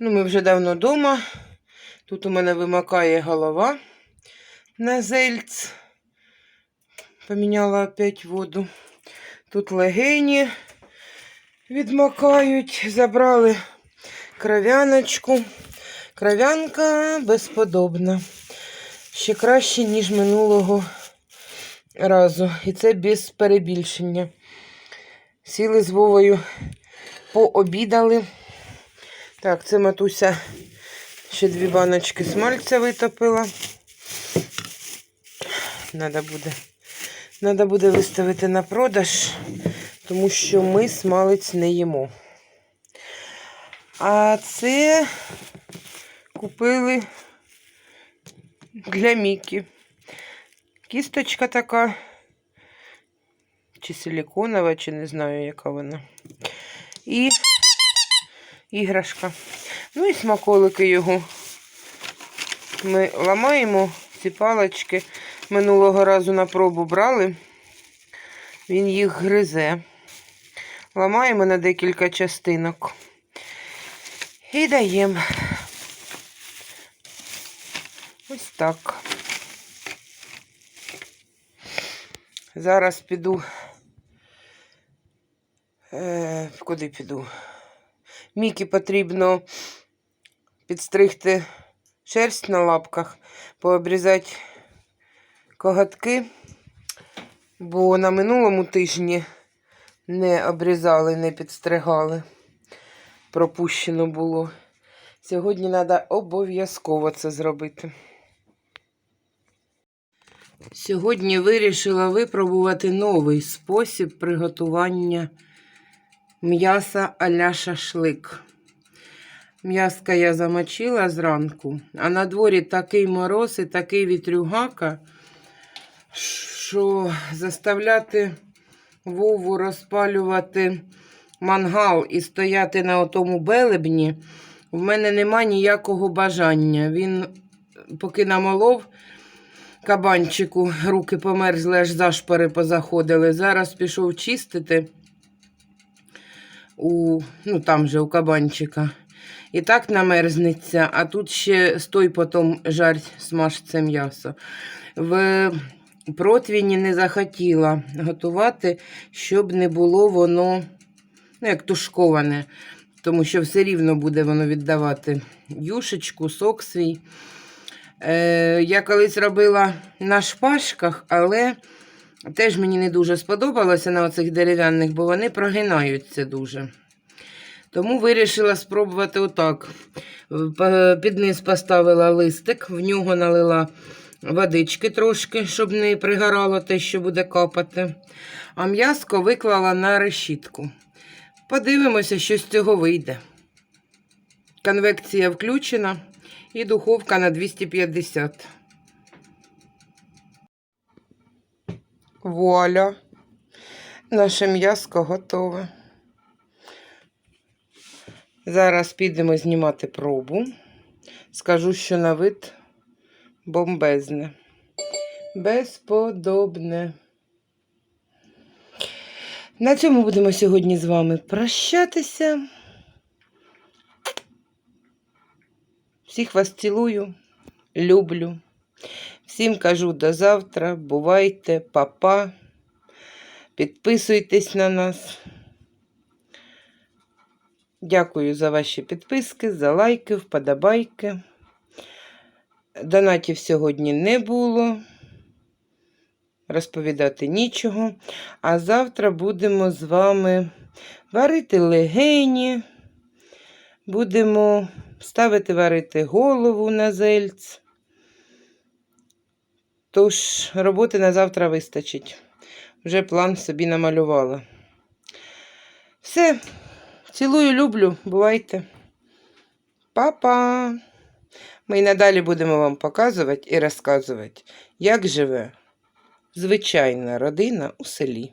Ну, ми вже давно вдома. Тут у мене вимакає голова на зельц. Поміняла опять воду. Тут легені відмокають. Забрали кров'яночку. Кров'янка безподобна. Ще краще, ніж минулого разу. І це без перебільшення. Сіли з Вовою, пообідали. Так, це матуся ще дві баночки смальця витопила. Надо буде, надо буде виставити на продаж, тому що ми смалець не їмо. А це купили для Мікі. Кісточка така, чи силіконова, чи не знаю, яка вона. І іграшка. Ну і смаколики його. Ми ламаємо ці палочки. Минулого разу на пробу брали. Він їх гризе. Ламаємо на декілька частинок. І даємо. Ось так. Зараз піду. Е, куди піду? Мікі потрібно підстригти шерсть на лапках, пообрізати коготки, бо на минулому тижні не обрізали, не підстригали. Пропущено було. Сьогодні треба обов'язково це зробити. Сьогодні вирішила випробувати новий спосіб приготування м'яса а-ля шашлик. М'яска я замочила зранку, а на дворі такий мороз і такий вітрюгака, що заставляти Вову розпалювати мангал і стояти на отому белебні, в мене нема ніякого бажання. Він, поки намолов кабанчику, руки померзли, аж зашпори позаходили. Зараз пішов чистити у, ну там же у кабанчика. І так намерзнеться, а тут ще стой потім жарь смаж це м'ясо. В противні не захотіла готувати, щоб не було воно, ну, як тушковане, тому що все рівно буде воно віддавати юшечку, сок свій. Е, Я колись робила на шпажках, але теж мені не дуже сподобалося на оцих дерев'яних, бо вони прогинаються дуже. Тому вирішила спробувати отак. Під низ поставила листик, в нього налила водички трошки, щоб не пригорало те, що буде капати. А м'яско виклала на решітку. Подивимося, що з цього вийде. Конвекція включена і духовка на 250. Вуаля! Наше м'яско готове. Зараз підемо знімати пробу. Скажу, що на вид бомбезне. Безподобне. На цьому будемо сьогодні з вами прощатися. Всіх вас цілую, люблю. Всім кажу до завтра. Бувайте, папа. Підписуйтесь на нас. Дякую за ваші підписки, за лайки, вподобайки. Донатів сьогодні не було. Розповідати нічого. А завтра будемо з вами варити легені. Будемо ставити варити голову на зельць. Тож, роботи на завтра вистачить. Вже план собі намалювала. Все. Цілую, люблю, бувайте. Па-па! Ми й надалі будемо вам показувати і розказувати, як живе звичайна родина у селі.